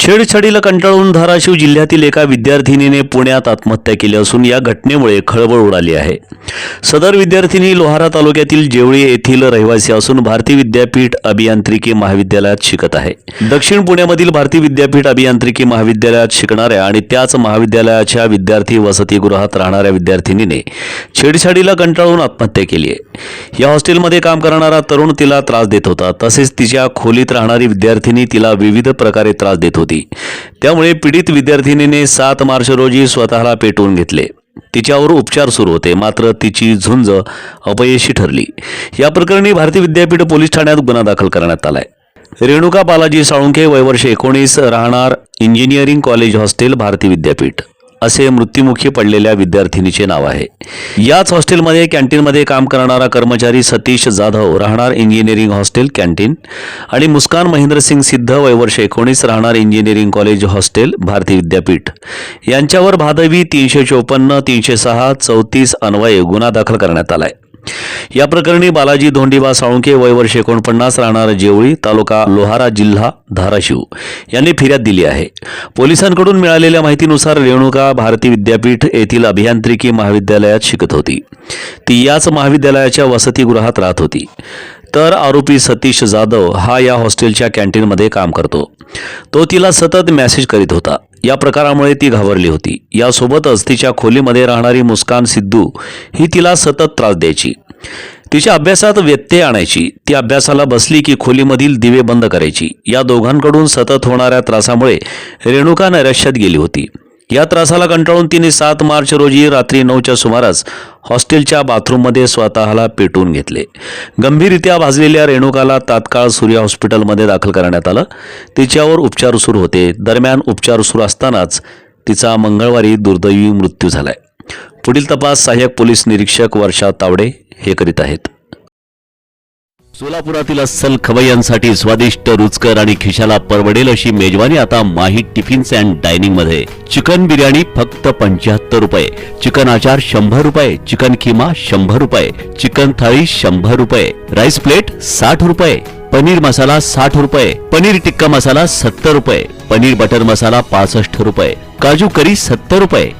छेडछाडीला कंटाळून धाराशिव जिल्ह्यातील एका विद्यार्थिनीने पुण्यात आत्महत्या केली असून या घटनेमुळे खळबळ उडाली आहे. सदर विद्यार्थिनी लोहारा तालुक्यातील जेवळी येथील रहिवासी असून भारती विद्यापीठ अभियांत्रिकी महाविद्यालयात शिकत आहे. दक्षिण पुण्यामधील भारती विद्यापीठ अभियांत्रिकी महाविद्यालयात शिकणाऱ्या आणि त्याच महाविद्यालयाच्या विद्यार्थी वसतिगृहात राहणाऱ्या विद्यार्थिनीने छेडछाडीला कंटाळून आत्महत्या केली आहे. या हॉस्टेलमध्ये काम करणारा तरुण तिला त्रास देत होता. तसेच तिच्या खोलीत राहणारी विद्यार्थिनी तिला विविध प्रकारे त्रास देत होती. त्यामुळे पीडित विद्यार्थिनीने सात मार्च रोजी स्वतःला पेटवून घेतले. तिच्यावर उपचार सुरू होते मात्र तिची झुंज अपयशी ठरली. या प्रकरणी भारती विद्यापीठ पोलीस ठाण्यात गुन्हा दाखल करण्यात आलाय. रेणुका बालाजी साळुंखे वयवर्ष एकोणीस राहणार engineering college hostel Bharati Vidyapeeth. असे मृत्युमुखी पडलेल्या विद्यार्थिनीचे नाव आहे. याच हॉस्टेलमध्ये कॅन्टीनमध्ये काम करणारा कर्मचारी सतीश जाधव राहणार इंजिनिअरिंग हॉस्टेल कॅन्टीन. आणि मुस्कान महेंद्रसिंग सिद्ध वयवर्ष एकोणीस राहणार engineering college hostel Bharati Vidyapeeth. यांच्यावर भादवी तीनशे चोपन्न तीनशे सहा चौतीस अन्वये गुन्हा दाखल करण्यात आलाय. या प्रकरणी बालाजी धोंडीबा साळुंके वयवर्ष एकोणपन्नास राहणार जेवळी तालुका लोहारा जिल्हा धाराशिव. यांनी फिर्याद दिली आहे. पोलिसांकडून मिळालेल्या माहितीनुसार रेणुका भारती विद्यापीठ येथील अभियांत्रिकी महाविद्यालयात शिकत होती. ती याच महाविद्यालयाच्या वसतिगृहात राहत होती. तर आरोपी सतीश जाधव हा या हॉस्टेलच्या कॅन्टीनमध्ये काम करतो. तो तिला सतत मेसेज करीत होता. या प्रकारामुळे ती घाबरली होती. यासोबतच तिच्या खोलीमध्ये राहणारी मुस्कान सिद्धू ही तिला सतत त्रास द्यायची. तिच्या अभ्यासात व्यत्यय आणायची ती अभ्यासाला बसली की खोलीमधील दिवे बंद करायची. या दोघांकडून सतत होणाऱ्या त्रासामुळे रेणुका नैराश्यात गेली होती. या त्रासाला कंटाळून तिने सात मार्च रोजी रात्री नऊच्या सुमारास हॉस्टेलच्या बाथरूममध्ये स्वतःला पेटवून घेतले. गंभीररित्या भाजलेल्या रेणुकाला तात्काळ सूर्य हॉस्पिटलमध्ये दाखल करण्यात आलं. तिच्यावर उपचार सुरू होते. दरम्यान उपचार सुरू असतानाच तिचा मंगळवारी दुर्दैवी मृत्यू झालाय. पुढील तपास सहाय्यक पोलीस निरीक्षक वर्षा तावडे हे करीत आहेत. सोलापुरातील अस्सल खवय्यांसाठी स्वादिष्ट रुचकर आणि खिशाला परवडेल अशी मेजवानी आता माही टिफिन्स अँड डायनिंगमध्ये. चिकन बिर्याणी फक्त पंच्याहत्तर रुपये. चिकन आचार शंभर रुपये. चिकन किमा शंभर रुपये. चिकन थाळी शंभर रुपये. राईस प्लेट साठ रुपये. पनीर मसाला साठ रुपये. पनीर टिक्का मसाला सत्तर रुपये. पनीर बटर मसाला पासष्ट रुपये. काजू करी सत्तर रुपये.